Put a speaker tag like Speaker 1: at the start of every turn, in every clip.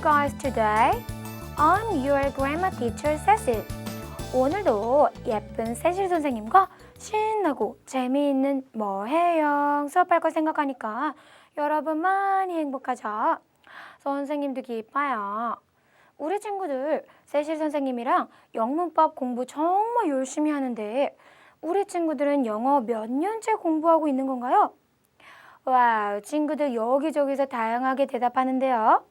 Speaker 1: You guys today? I'm your grammar teacher Cecil. 오늘도 예쁜 세실 선생님과 신나고 재미있는 뭐해요 수업할 거 생각하니까 여러분 많이 행복하죠? 선생님도 기뻐요. 우리 친구들 세실 선생님이랑 영문법 공부 정말 열심히 하는데 우리 친구들은 영어 몇 년째 공부하고 있는 건가요? 와우, 친구들 여기저기서 다양하게 대답하는데요.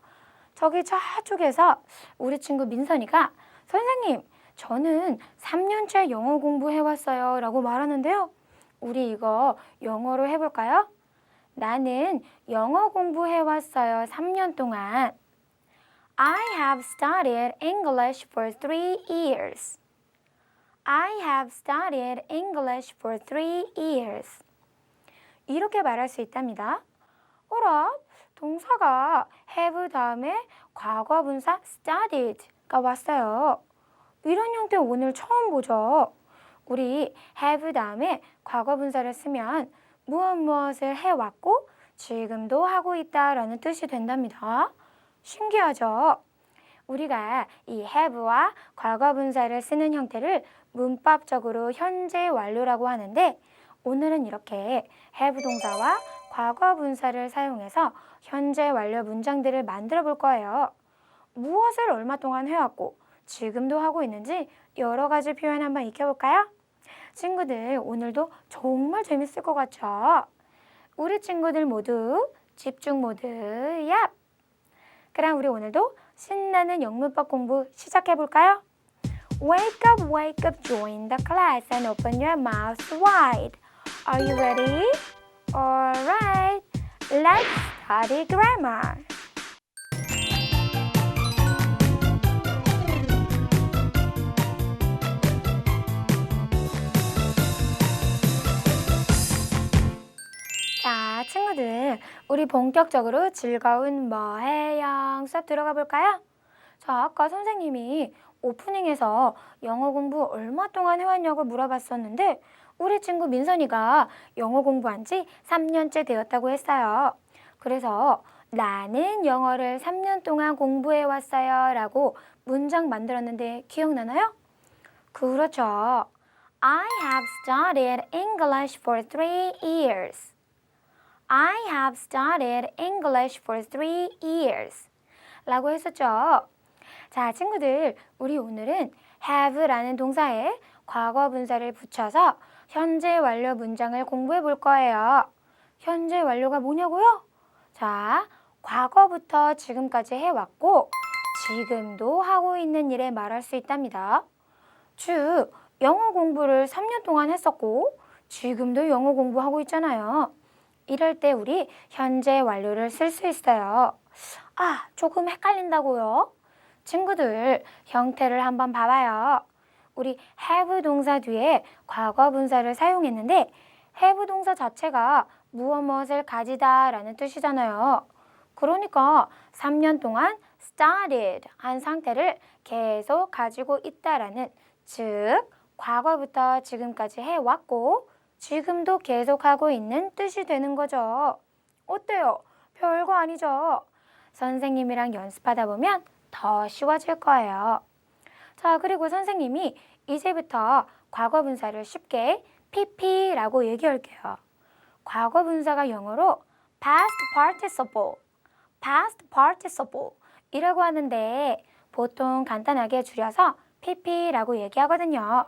Speaker 1: 저기 저쪽에서 우리 친구 민선이가 선생님, 저는 3년째 영어 공부해왔어요. 라고 말하는데요. 우리 이거 영어로 해볼까요? 나는 영어 공부해왔어요. 3년 동안. I have studied English for three years. I have studied English for three years. 이렇게 말할 수 있답니다. 어라, 동사가 have 다음에 과거 분사 studied가 왔어요. 이런 형태 오늘 처음 보죠. 우리 have 다음에 과거 분사를 쓰면 무엇 무엇을 해왔고 지금도 하고 있다라는 뜻이 된답니다. 신기하죠? 우리가 이 have와 과거 분사를 쓰는 형태를 문법적으로 현재 완료라고 하는데 오늘은 이렇게 have 동사와 과거 분사를 사용해서 현재 완료 문장들을 만들어 볼 거예요. 무엇을 얼마 동안 해왔고 지금도 하고 있는지 여러 가지 표현 한번 익혀볼까요? 친구들 오늘도 정말 재밌을 것 같죠? 우리 친구들 모두 집중 모드 얍! 그럼 우리 오늘도 신나는 영문법 공부 시작해 볼까요? Wake up, wake up, join the class and open your mouth wide. Are you ready? Alright, let's study grammar. 자, 친구들, 우리 본격적으로 즐거운 뭐해요 수업 들어가 볼까요? 자, 아까 선생님이 오프닝에서 영어 공부 얼마 동안 해왔냐고 물어봤었는데 우리 친구 민선이가 영어 공부한 지 3년째 되었다고 했어요. 그래서 나는 영어를 3년 동안 공부해 왔어요 라고 문장 만들었는데 기억나나요? 그렇죠. I have studied English for three years. I have studied English for three years. 라고 했었죠. 자, 친구들, 우리 오늘은 have라는 동사에 과거 분사를 붙여서 현재 완료 문장을 공부해 볼 거예요. 현재 완료가 뭐냐고요? 자, 과거부터 지금까지 해왔고, 지금도 하고 있는 일에 말할 수 있답니다. 즉, 영어 공부를 3년 동안 했었고, 지금도 영어 공부하고 있잖아요. 이럴 때 우리 현재 완료를 쓸 수 있어요. 아, 조금 헷갈린다고요? 친구들, 형태를 한번 봐봐요. 우리 have 동사 뒤에 과거 분사를 사용했는데 have 동사 자체가 무엇 무엇을 가지다 라는 뜻이잖아요. 그러니까 3년 동안 started 한 상태를 계속 가지고 있다라는 즉 과거부터 지금까지 해왔고 지금도 계속하고 있는 뜻이 되는 거죠. 어때요? 별거 아니죠? 선생님이랑 연습하다 보면 더 쉬워질 거예요. 자, 그리고 선생님이 이제부터 과거 분사를 쉽게 pp라고 얘기할게요. 과거 분사가 영어로 past participle, past participle 이라고 하는데 보통 간단하게 줄여서 pp라고 얘기하거든요.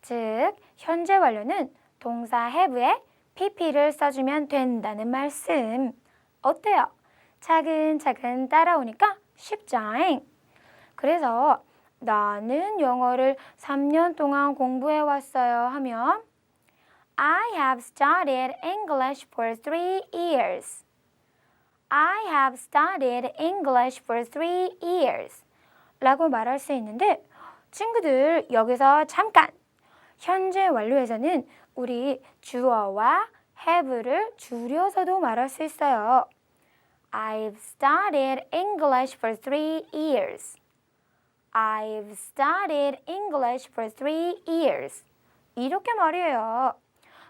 Speaker 1: 즉, 현재 완료는 동사 have에 pp를 써주면 된다는 말씀. 어때요? 차근차근 따라오니까 쉽죠? 그래서 나는 영어를 3년 동안 공부해 왔어요 하면 I have studied English for three years. I have studied English for three years. 라고 말할 수 있는데 친구들 여기서 잠깐 현재 완료에서는 우리 주어와 have를 줄여서도 말할 수 있어요. I've studied English for three years. I've studied English for three years. 이렇게 말이에요.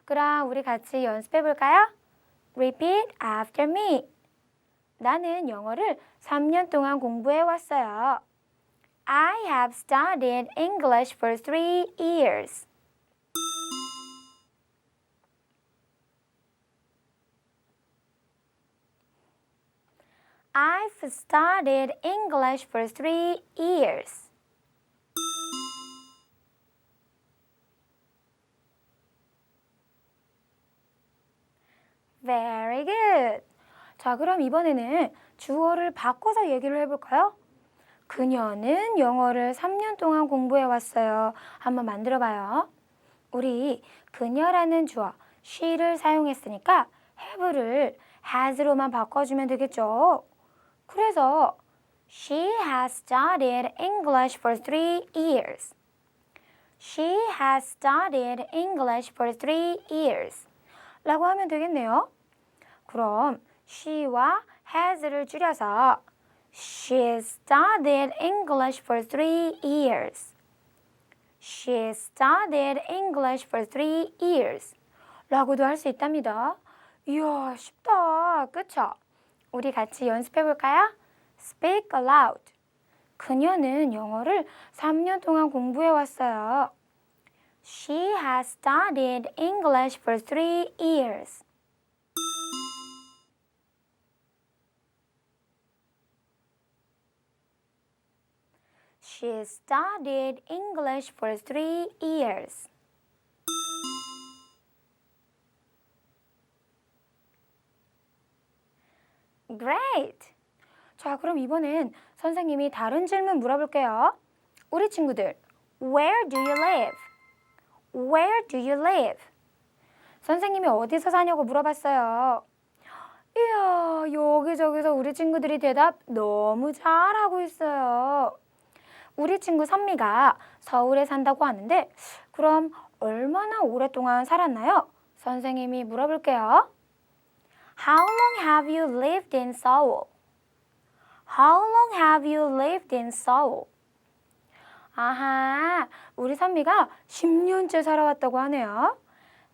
Speaker 1: 그럼 우리 같이 연습해 볼까요? Repeat after me. 나는 영어를 3년 동안 공부해 왔어요. I have studied English for three years. I've studied English for three years. 자, 그럼 이번에는 주어를 바꿔서 얘기를 해볼까요? 그녀는 영어를 3년 동안 공부해 왔어요. 한번 만들어 봐요. 우리 그녀라는 주어 she를 사용했으니까 have를 has로만 바꿔주면 되겠죠. 그래서 she has studied English for three years. She has studied English for three years. 라고 하면 되겠네요. 그럼 she와 has를 줄여서 She studied English for three years. She studied English for three years. 라고도 할 수 있답니다. 이야, 쉽다. 그쵸? 우리 같이 연습해 볼까요? Speak aloud. 그녀는 영어를 3년 동안 공부해 왔어요. She has studied English for three years. She studied English for three years. Great! 자, 그럼 이번엔 선생님이 다른 질문 물어볼게요. 우리 친구들, Where do you live? Where do you live? 선생님이 어디서 사냐고 물어봤어요. 이야, 여기저기서 우리 친구들이 대답 너무 잘하고 있어요. 우리 친구 선미가 서울에 산다고 하는데, 그럼 얼마나 오랫동안 살았나요? 선생님이 물어볼게요. How long have you lived in Seoul? How long have you lived in Seoul? 아하, 우리 선미가 10년째 살아왔다고 하네요.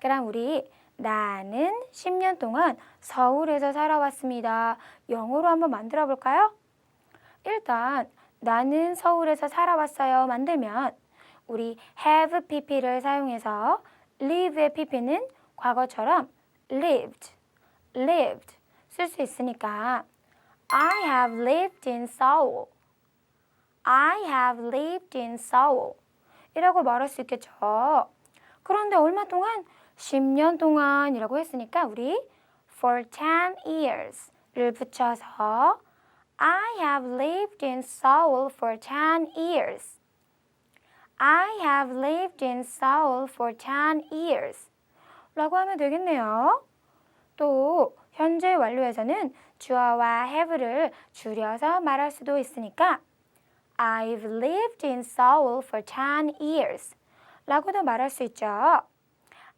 Speaker 1: 그럼 우리 나는 10년 동안 서울에서 살아왔습니다. 영어로 한번 만들어 볼까요? 일단 나는 서울에서 살아왔어요 만들면 우리 have pp를 사용해서 live의 pp는 과거처럼 lived, lived 쓸 수 있으니까 I have lived in Seoul. I have lived in Seoul. 이라고 말할 수 있겠죠. 그런데 얼마 동안? 10년 동안이라고 했으니까 우리 for 10 years를 붙여서 I have lived in Seoul for 10 years. I have lived in Seoul for 10 years. 라고 하면 되겠네요. 또 현재 완료에서는 주어와 have를 줄여서 말할 수도 있으니까 I've lived in Seoul for 10 years 라고도 말할 수 있죠.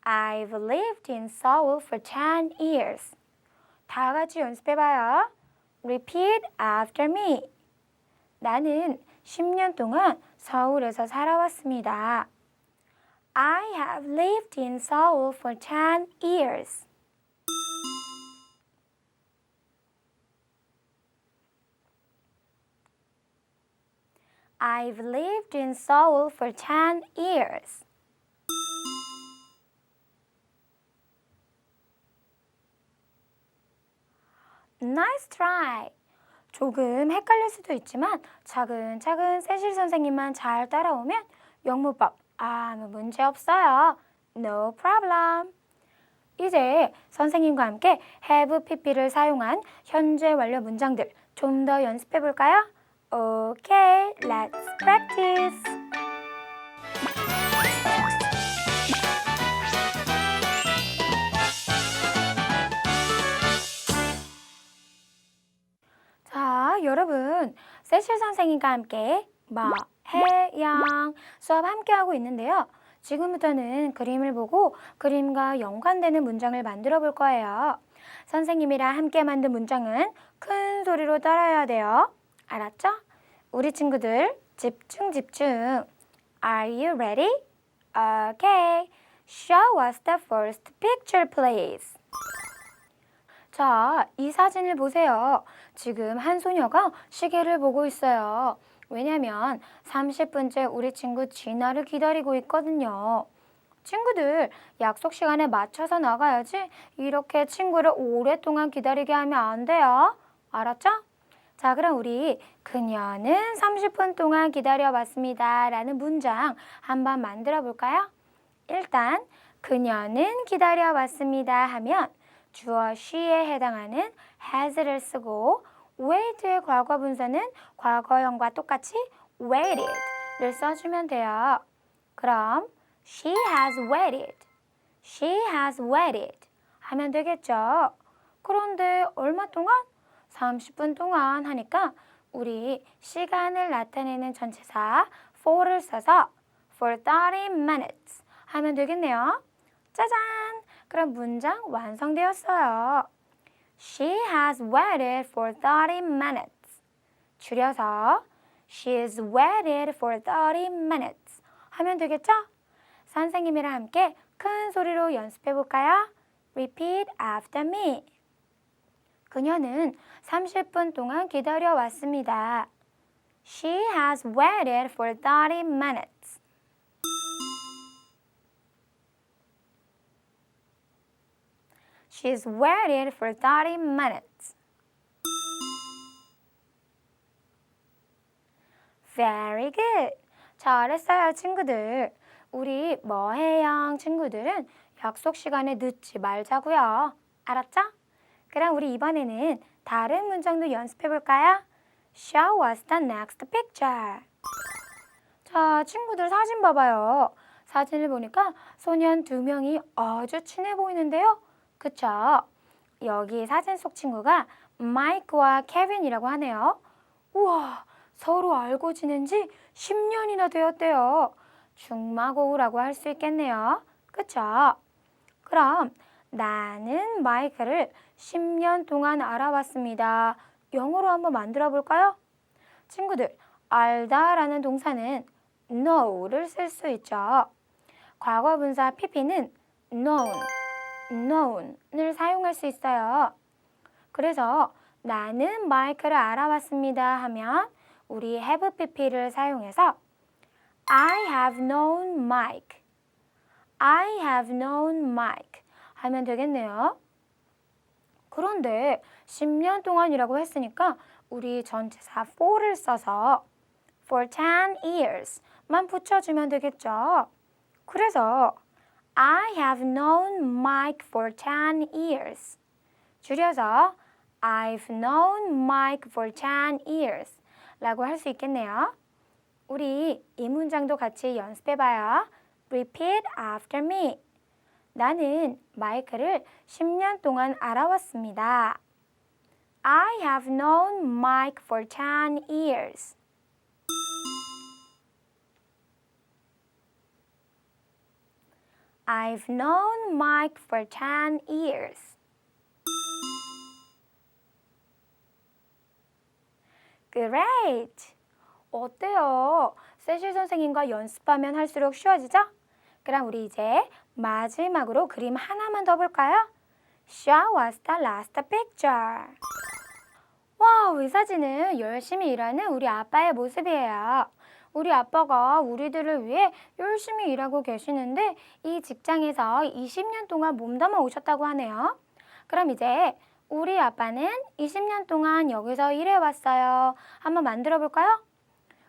Speaker 1: I've lived in Seoul for 10 years. 다 같이 연습해 봐요. Repeat after me. 나는 10년 동안 서울에서 살아왔습니다. I have lived in Seoul for 10 years. I've lived in Seoul for 10 years. Nice try. 조금 헷갈릴 수도 있지만 차근차근 세실 선생님만 잘 따라오면 영문법 아무 문제 없어요. No problem. 이제 선생님과 함께 have pp를 사용한 현재 완료 문장들 좀 더 연습해 볼까요? Okay, let's practice. 자, 여러분, 세실 선생님과 함께 마, 해, 양 수업 함께 하고 있는데요. 지금부터는 그림을 보고 그림과 연관되는 문장을 만들어 볼 거예요. 선생님이랑 함께 만든 문장은 큰 소리로 따라해야 돼요. 알았죠? 우리 친구들 집중 집중. Are you ready? Okay. Show us the first picture, please. 자, 이 사진을 보세요. 지금 한 소녀가 시계를 보고 있어요. 왜냐면 30분째 우리 친구 진아를 기다리고 있거든요. 친구들, 약속 시간에 맞춰서 나가야지 이렇게 친구를 오랫동안 기다리게 하면 안 돼요. 알았죠? 자, 그럼 우리 그녀는 30분 동안 기다려봤습니다. 라는 문장 한번 만들어 볼까요? 일단, 그녀는 기다려봤습니다. 하면 주어 she에 해당하는 has를 쓰고 wait의 과거 분사는 과거형과 똑같이 waited를 써주면 돼요. 그럼 she has waited, she has waited 하면 되겠죠. 그런데 얼마 동안? 30분 동안 하니까 우리 시간을 나타내는 전치사 for를 써서 for 30 minutes 하면 되겠네요. 짜잔! 그럼 문장 완성되었어요. She has waited for 30 minutes. 줄여서 She is waited for 30 minutes 하면 되겠죠? 선생님이랑 함께 큰 소리로 연습해 볼까요? Repeat after me. 그녀는 30분 동안 기다려 왔습니다. She has waited for 30 minutes. She's waited for 30 minutes. Very good. 잘했어요, 친구들. 우리 뭐해영 친구들은 약속 시간에 늦지 말자고요. 알았죠? 그럼 우리 이번에는 다른 문장도 연습해 볼까요? Show us the next picture. 자, 친구들 사진 봐봐요. 사진을 보니까 소년 두 명이 아주 친해 보이는데요. 그쵸? 여기 사진 속 친구가 마이크와 케빈이라고 하네요. 우와, 서로 알고 지낸 지 10년이나 되었대요. 중마고우라고 할 수 있겠네요. 그쵸? 그럼 나는 마이크를 10년 동안 알아봤습니다. 영어로 한번 만들어 볼까요? 친구들, 알다라는 동사는 know를 쓸 수 있죠. 과거 분사 pp는 known, known을 사용할 수 있어요. 그래서 나는 마이크를 알아봤습니다 하면 우리 have pp를 사용해서 I have known Mike. I have known Mike 하면 되겠네요. 그런데 10년 동안이라고 했으니까 우리 전치사 for를 써서 for 10 years만 붙여주면 되겠죠. 그래서 I have known Mike for 10 years. 줄여서 I've known Mike for 10 years 라고 할 수 있겠네요. 우리 이 문장도 같이 연습해봐요. Repeat after me. 나는 마이크를 10년 동안 알아왔습니다. I have known Mike for 10 years. I've known Mike for 10 years. Great! 어때요? 세실 선생님과 연습하면 할수록 쉬워지죠? 그럼 우리 이제 마지막으로 그림 하나만 더 볼까요? Show us the last picture. 와우, 이 사진은 열심히 일하는 우리 아빠의 모습이에요. 우리 아빠가 우리들을 위해 열심히 일하고 계시는데 이 직장에서 20년 동안 몸담아 오셨다고 하네요. 그럼 이제 우리 아빠는 20년 동안 여기서 일해왔어요. 한번 만들어 볼까요?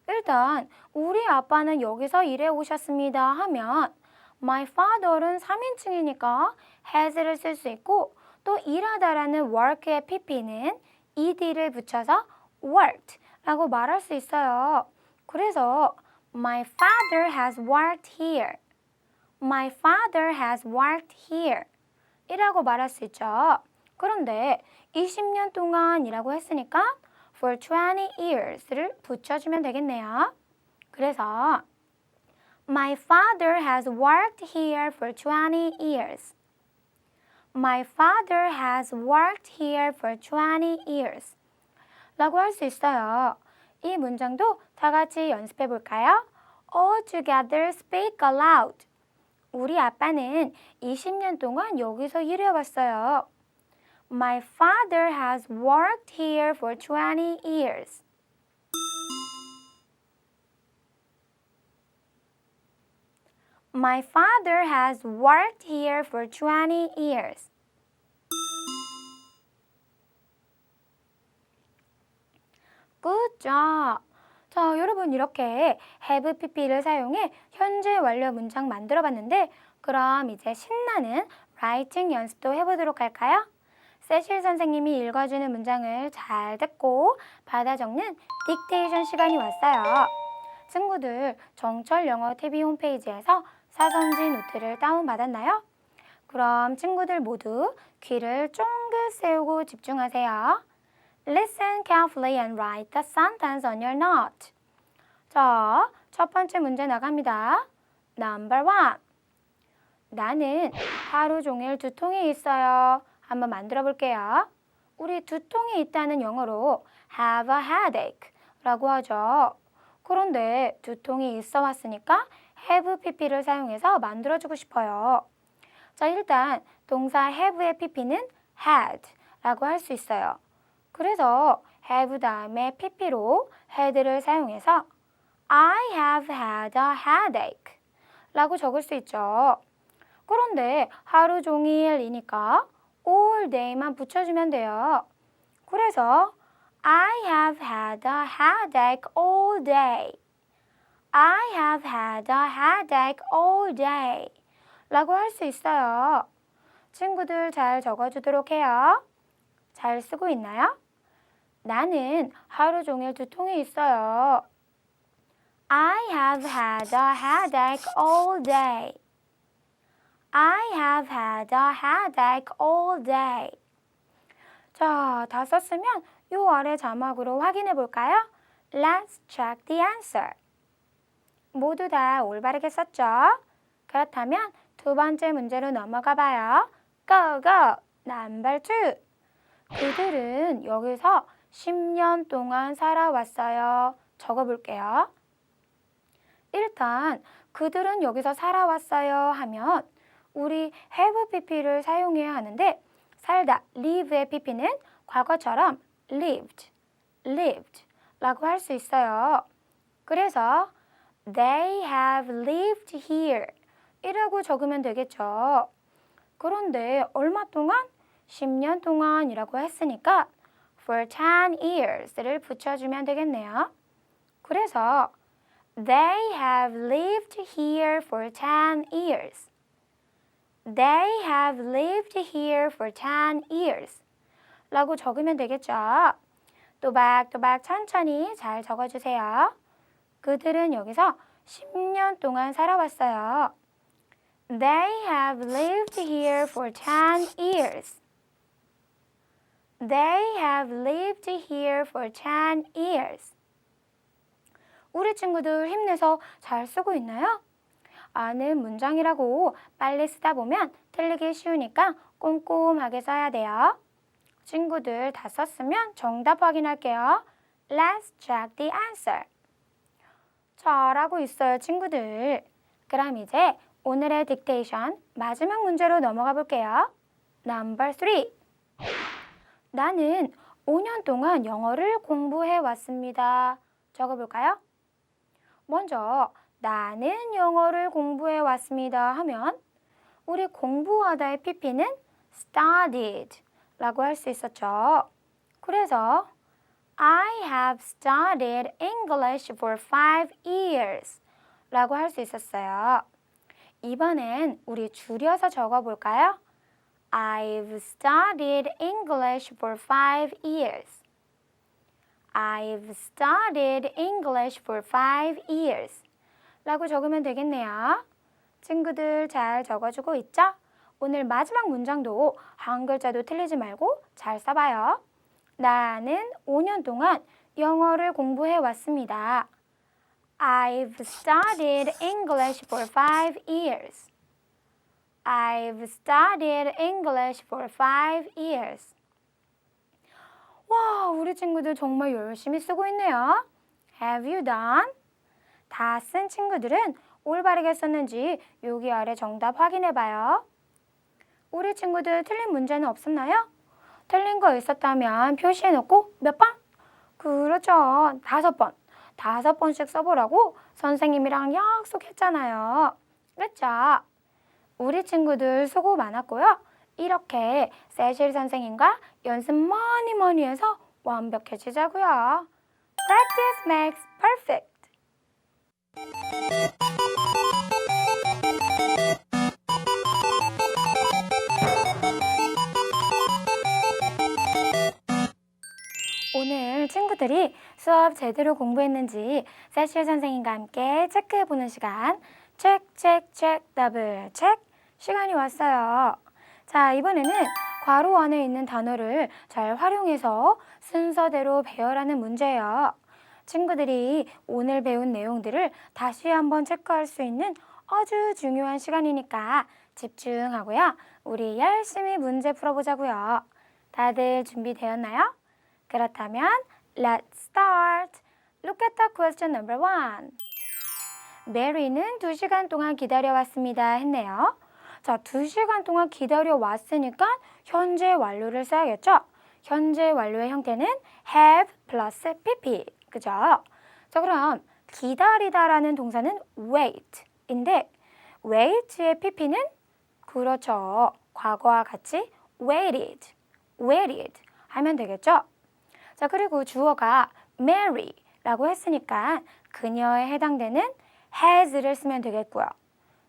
Speaker 1: 일단 우리 아빠는 여기서 일해 오셨습니다 하면 my father는 3인칭이니까 has를 쓸 수 있고 또 일하다라는 work의 pp는 ed를 붙여서 worked라고 말할 수 있어요. 그래서 my father has worked here. My father has worked here. 이라고 말할 수 있죠. 그런데 20년 동안이라고 했으니까 for 20 years를 붙여주면 되겠네요. 그래서 My father has worked here for 20 years. My father has worked here for 20 years. 라고 할 수 있어요. 이 문장도 다 같이 연습해 볼까요? All together speak aloud. 우리 아빠는 20년 동안 여기서 일해왔어요. My father has worked here for 20 years. My father has worked here for 20 years. Job. 자, 여러분 이렇게 have pp를 사용해 현재 완료 문장 만들어 봤는데 그럼 이제 신나는 라이팅 연습도 해보도록 할까요? 세실 선생님이 읽어주는 문장을 잘 듣고 받아 적는 딕테이션 시간이 왔어요. 친구들 정철 영어 TV 홈페이지에서 사선지 노트를 다운받았나요? 그럼 친구들 모두 귀를 쫑긋 세우고 집중하세요. Listen carefully and write the sentence on your note. 자, 첫 번째 문제 나갑니다. Number one. 나는 하루 종일 두통이 있어요. 한번 만들어 볼게요. 우리 두통이 있다는 영어로 have a headache 라고 하죠. 그런데 두통이 있어 왔으니까 have pp를 사용해서 만들어주고 싶어요. 자, 일단 동사 have의 pp는 had 라고 할 수 있어요. 그래서 have 다음에 pp로 had를 사용해서 I have had a headache 라고 적을 수 있죠. 그런데 하루 종일이니까 all day만 붙여주면 돼요. 그래서 I have had a headache all day. I have had a headache all day. 라고 할 수 있어요. 친구들 잘 적어주도록 해요. 잘 쓰고 있나요? 나는 하루 종일 두통이 있어요. I have had a headache all day. I have had a headache all day. 자, 다 썼으면 요 아래 자막으로 확인해 볼까요? Let's check the answer. 모두 다 올바르게 썼죠? 그렇다면 두 번째 문제로 넘어가 봐요. Go, go! Two. 그들은 여기서 10년 동안 살아왔어요. 적어 볼게요. 일단 그들은 여기서 살아왔어요 하면 우리 have pp를 사용해야 하는데 살다 live의 pp는 과거처럼 lived, lived 라고 할 수 있어요. 그래서 they have lived here 이라고 적으면 되겠죠. 그런데 얼마 동안? 10년 동안이라고 했으니까 for 10 years를 붙여주면 되겠네요. 그래서 They have lived here for 10 years. They have lived here for 10 years. 라고 적으면 되겠죠. 또박또박 천천히 잘 적어주세요. 그들은 여기서 10년 동안 살아왔어요. They have lived here for 10 years. They have lived here for 10 years. 우리 친구들 힘내서 잘 쓰고 있나요? 아는 문장이라고 빨리 쓰다 보면 틀리기 쉬우니까 꼼꼼하게 써야 돼요. 친구들 다 썼으면 정답 확인할게요. Let's check the answer. 잘하고 있어요, 친구들. 그럼 이제 오늘의 딕테이션 마지막 문제로 넘어가 볼게요. Number 3. 나는 5년 동안 영어를 공부해 왔습니다. 적어 볼까요? 먼저 나는 영어를 공부해 왔습니다 하면 우리 공부하다의 pp는 studied 라고 할 수 있었죠. 그래서 I have studied English for five years 라고 할 수 있었어요. 이번엔 우리 줄여서 적어 볼까요? I've studied English for five years. I've studied English for five years. 라고 적으면 되겠네요. 친구들 잘 적어주고 있죠? 오늘 마지막 문장도 한 글자도 틀리지 말고 잘 써봐요. 나는 5년 동안 영어를 공부해 왔습니다. I've studied English for five years. I've studied English for five years. 와, 우리 친구들 정말 열심히 쓰고 있네요. Have you done? 다 쓴 친구들은 올바르게 썼는지 여기 아래 정답 확인해 봐요. 우리 친구들 틀린 문제는 없었나요? 틀린 거 있었다면 표시해 놓고 몇 번? 그렇죠. 다섯 번. 다섯 번씩 써보라고 선생님이랑 약속했잖아요. 그렇죠? 우리 친구들 수고 많았고요. 이렇게 세실 선생님과 연습 많이 많이 해서 완벽해지자고요. Practice makes perfect. 친구들이 수업 제대로 공부했는지 세실 선생님과 함께 체크해보는 시간 체크 체크 체크 더블 체크 시간이 왔어요. 자 이번에는 괄호 안에 있는 단어를 잘 활용해서 순서대로 배열하는 문제예요. 친구들이 오늘 배운 내용들을 다시 한번 체크할 수 있는 아주 중요한 시간이니까 집중하고요. 우리 열심히 문제 풀어보자고요. 다들 준비되었나요? 그렇다면 let's start. Look at the question number one. 메리는 두 시간 동안 기다려왔습니다 했네요. 자, 두 시간 동안 기다려왔으니까 현재 완료를 써야겠죠? 현재 완료의 형태는 have 플러스 pp. 그죠? 자, 그럼 기다리다라는 동사는 wait인데 wait의 pp는 그렇죠. 과거와 같이 waited, waited 하면 되겠죠? 자, 그리고 주어가 Mary라고 했으니까 그녀에 해당되는 has를 쓰면 되겠고요.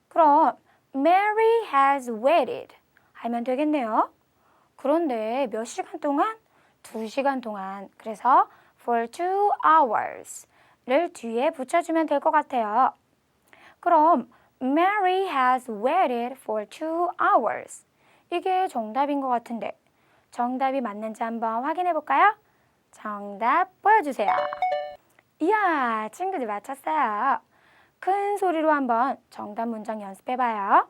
Speaker 1: 그럼 Mary has waited 하면 되겠네요. 그런데 몇 시간 동안? 두 시간 동안. 그래서 for two hours를 뒤에 붙여주면 될 것 같아요. 그럼 Mary has waited for two hours. 이게 정답인 것 같은데 정답이 맞는지 한번 확인해 볼까요? 정답 보여주세요. 이야, 친구들 맞췄어요. 큰 소리로 한번 정답 문장 연습해봐요.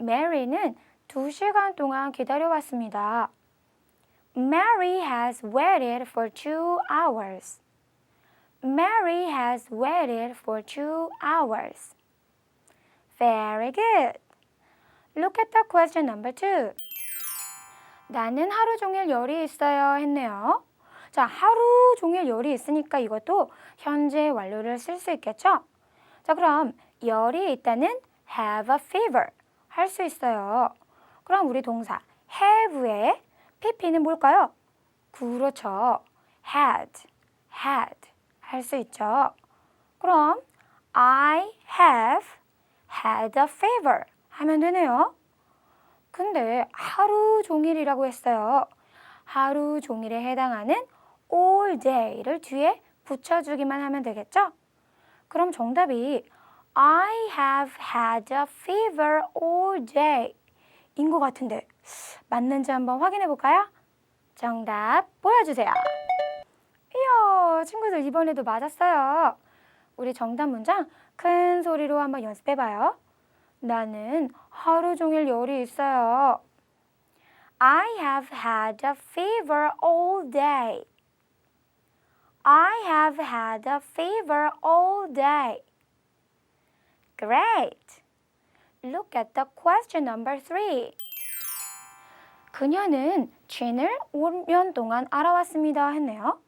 Speaker 1: Mary는 두 시간 동안 기다려왔습니다. Mary has waited for two hours. Mary has waited for two hours. Very good. Look at the question number two. 나는 하루 종일 열이 있어요 했네요. 자, 하루 종일 열이 있으니까 이것도 현재 완료를 쓸 수 있겠죠? 자, 그럼 열이 있다는 have a fever 할 수 있어요. 그럼 우리 동사 have의 pp는 뭘까요? 그렇죠. had, had 할 수 있죠. 그럼 I have had a fever 하면 되네요. 근데 하루 종일이라고 했어요. 하루 종일에 해당하는 all day를 뒤에 붙여주기만 하면 되겠죠? 그럼 정답이 I have had a fever all day 인 것 같은데 맞는지 한번 확인해 볼까요? 정답 보여주세요. 이야, 친구들 이번에도 맞았어요. 우리 정답 문장 큰 소리로 한번 연습해 봐요. 나는 하루 종일 열이 있어요. I have had a fever all day. I have had a fever all day. Great. Look at the question number three. 그녀는 쥔을 5년 동안 알아왔습니다 했네요.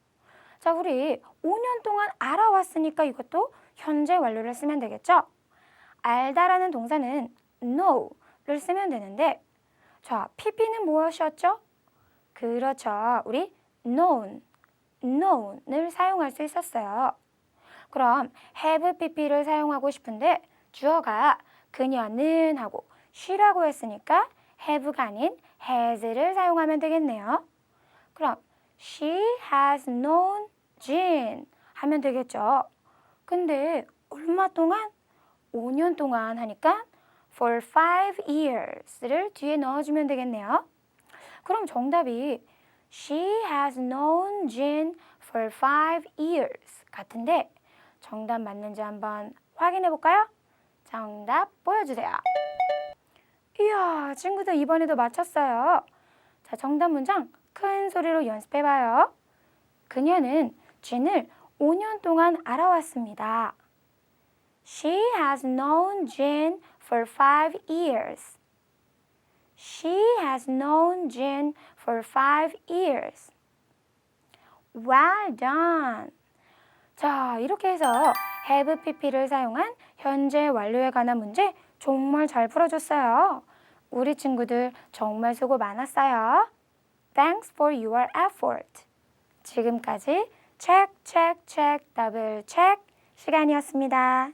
Speaker 1: 자, 우리 5년 동안 알아왔으니까 이것도 현재 완료를 쓰면 되겠죠? 알다라는 동사는 know를 쓰면 되는데 자, pp는 무엇이었죠? 그렇죠. 우리 known, known을 사용할 수 있었어요. 그럼 have pp를 사용하고 싶은데 주어가 그녀는 하고 she라고 했으니까 have가 아닌 has를 사용하면 되겠네요. 그럼 she has known Jean 하면 되겠죠. 근데 얼마 동안? 5년 동안 하니까 for five years를 뒤에 넣어주면 되겠네요. 그럼 정답이 She has known Jean for five years 같은데 정답 맞는지 한번 확인해 볼까요? 정답 보여주세요. 이야, 친구들 이번에도 맞췄어요. 자, 정답 문장 큰 소리로 연습해 봐요. 그녀는 진을 5년 동안 알아왔습니다. She has known Jin for five years. She has known Jin for five years. Well done. 자, 이렇게 해서 have pp를 사용한 현재 완료에 관한 문제 정말 잘 풀어줬어요. 우리 친구들 정말 수고 많았어요. Thanks for your effort. 지금까지 check, check, check, double check 시간이었습니다.